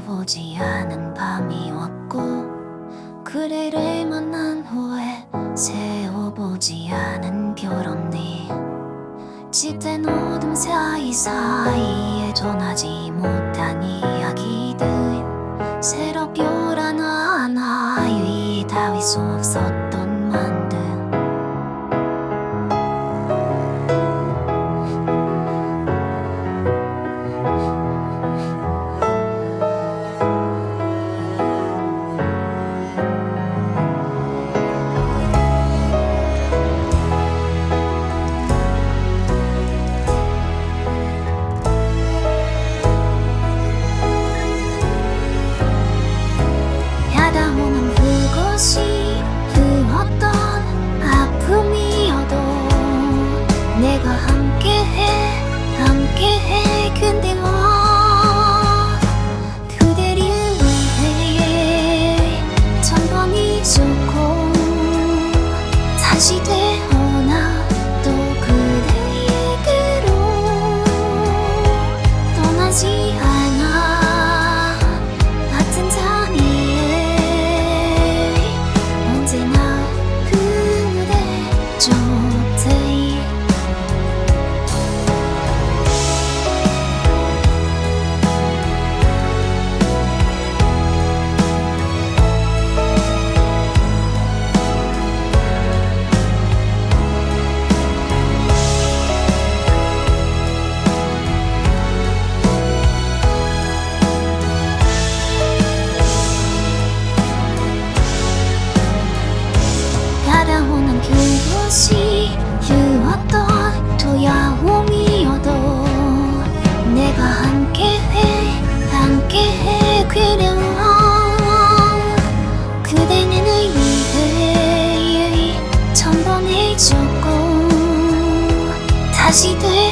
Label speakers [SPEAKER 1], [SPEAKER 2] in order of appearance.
[SPEAKER 1] 세우지 않은 밤이 왔고 그래를 만난 후에 세워보지 않은 별 언니. 짙은 어둠 사이사이에 전하지 못한 이야기들. 별 하나하나 유이 다위 수 없었던 만 들 야다오는 그것이 그 어떤 아픔이어도 내가 함께해 함께해. 근데 따라오는 그 것이 유었던 토야움이어도 내가 함께해 함께해 그려온 그대는 위해 천번해졌고 다시 되